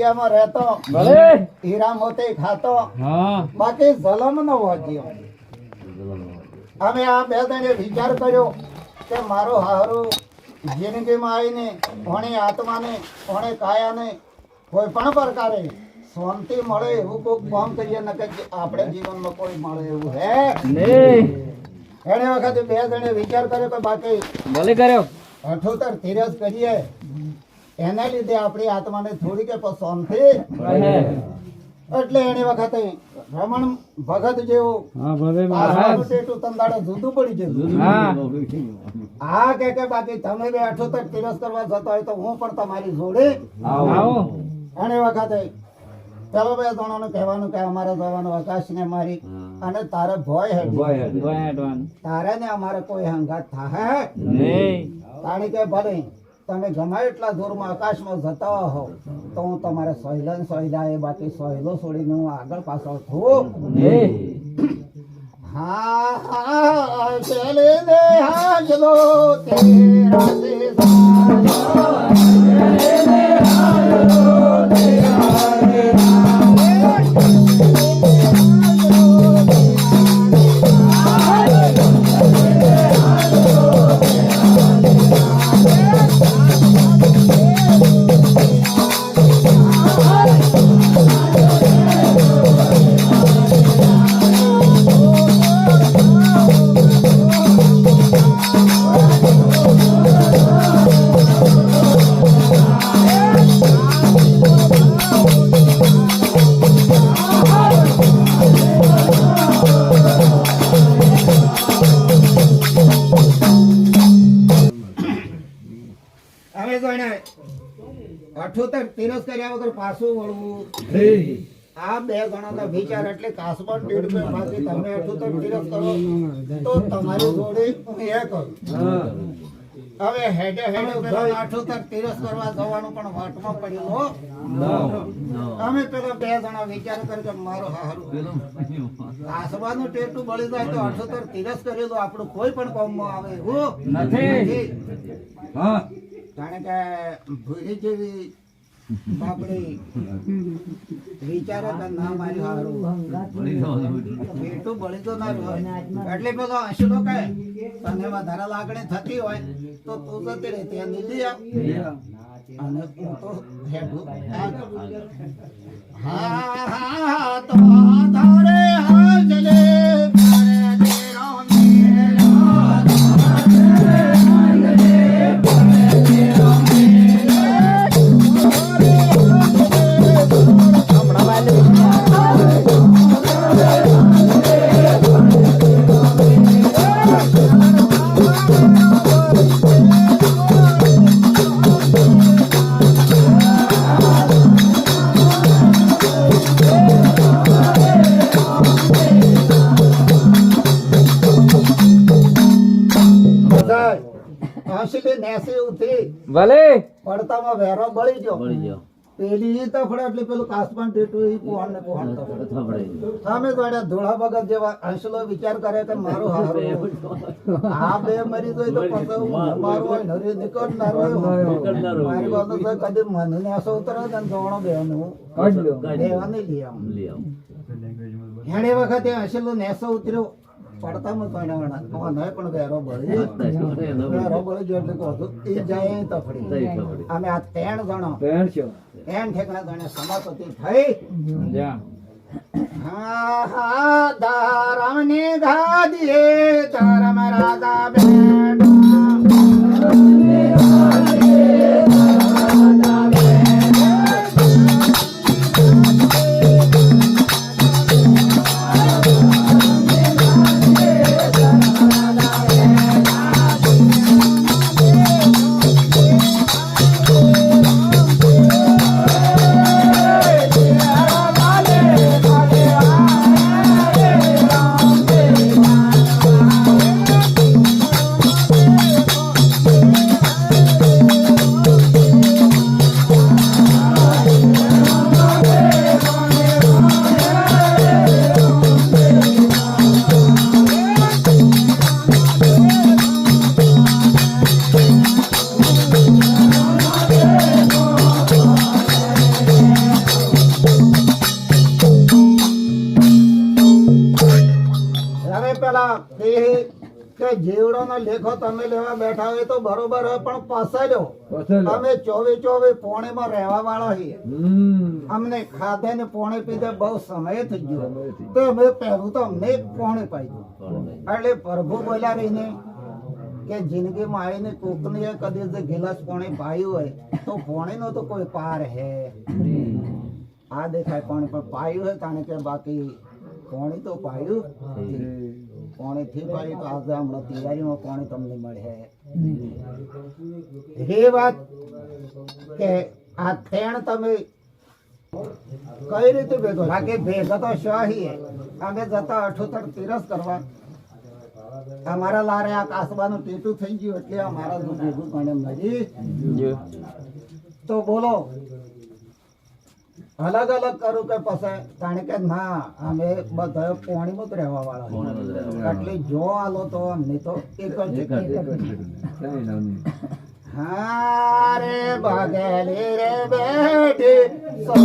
દરિયામાં રહેતો. હીરા મોતી ખાતો. બાકી જલમ નો વાંચ્યો અમે આ બે જણે વિચાર કર્યો કે મારો હારું જિંદગીમાં આવીને ભણી આત્માને ઓણી કાયાને કોઈ પણ પ્રકારે શાંતિ મળે એવું કોઈક કામ કરીએ ન કે આપણે જીવનમાં કોઈ મળે એવું હે? નહીં એને વખતે બે જણે વિચાર કર્યો કે બાકી ભલે કર્યો. અઠોતર ધીરજ કરીએ. એના લીધે આપણી આત્માને થોડી કે પસંદ શાંતિ એટલે એની વખતે રમણ ભગત જેવું તંદાડે જુદું પડી જતું હા. કે કે બાકી તમે બે અઠોતર તિરસ કરવા જતા હોય તો હું પણ તમારી જોડે આવો. એની વખતે પેલો બે જણાનું કહેવાનું કે અમારે જવાનું આકાશ ને મારી અને તારે ભય હે તારે ને અમારે કોઈ હંગાત થાય. નહીં. કારણ કે ભલે તમે ગમે એટલા દૂરમાં આકાશમાં જતા હો તો હું તમારે સહેલા ને સહેલા એ બાકી સહેલો છોડીને હું આગળ પાછળ થઉં હા. હા ચલે દે હાજલો તેરા સે અઠોતર તિરસ કર્યા વગર પાછું વળવું. આ બે જણાનો વિચાર એટલે કાસમાં ટેડમાંથી તમે અઠોતર તિરસ કરો તો તમારી જોડે એ કરું. હવે હેડે હેડે પેલા અઠોતર તિરસ કરવા જવાનું પણ વાટમાં પડ્યું હો. અમે પેલા બે જણા વિચાર કરી કે મારો હારું. કાસવાનું ટેટું બળી જાય તો અઠોતર તિરસ કરેલું આપણું કોઈ પણ કોમમાં આવે એવું નથી. કારણ કે ભૂરી જેવી બાપડી વિચારે કે ના, મારી હારું. પેટું બળી તો ના હોય. એટલે પેલો આંસુડો કહે, તને વધારે લાગણી થતી હોય તો તું જતી રહે ત્યાં નીકળી અને હું તો આગળ. હા હા તો ધારે હાજલે આંસુડે નેસે ઉતરી ભલે. પડતામાં વેરો બળી ગયો. પેલી ઈ તફડે એટલે પેલું કાસમાન ટેટું એ પોહણ ને પોહણ તફડે. સામે જોડે ધોળા ભગત જેવા અંશલો વિચાર કરે કે મારું હારું આ બે મરી ગઈ તો પછી મારું હોય નરી નીકળનાર હોય. મારી બાજુ તો કદી મન ને આસો ઉતરે ને જોણો બેવાનું બેવાની લઈ આવું હેડે વખતે અંશલો નેસો ઉતર્યો. પડતામાં પણ વેરો વેરો એટલે કહું ઈ જાય તફડી. અમે આ ત્રણ જણો. ત્રણ ઠેકડા જણે સમાપતિ થઈ. હા હા ધરમને ગાદીએ ધર્મ રાજા બેઠા કે જીવડોનો લેખો તમે લેવા બેઠા હોય તો બરોબર હોય પણ પસેલો. અમે ચોવીસ ચોવીસ પોણીમાં રહેવા વાળા છીએ અમને ખાધે ને પોણી પીધે બહુ સમય થઈ ગયો. તો અમે પહેલું તો અમને પોણે પાઈ એટલે પ્રભુ બોલ્યા રહીને કે જિંદગીમાં આવીને કોકની કદી જે ગિલાસ પોણે પાયું હોય તો પાણીનો તો કોઈ પાર હે. આ દેખાય પોણે પણ પાયું હોય કારણ કે બાકી પોણી તો પાયું પાણી થી પાયું તો આજે હમણાં તૈયારીમાં પાણી તમને મળે? એ વાત કે આ તેણ તમે કઈ રીતે ભેગો બાકી ભેગો તો શાહી અમે જતા અઠોતર તિરસ કરવા. અમારા લારે આ કાસબાનું ટેટું થઈ ગયું એટલે અમારા ભેગું ગણે મળી તો બોલો અલગ અલગ કરું કે પછી? કારણ કે ના અમે બધા પોણીમાં જ રહેવા વાળા એટલે જો આલો તો અમને તો એક નહીં. હારે બગેલી રે બેઠી સૌ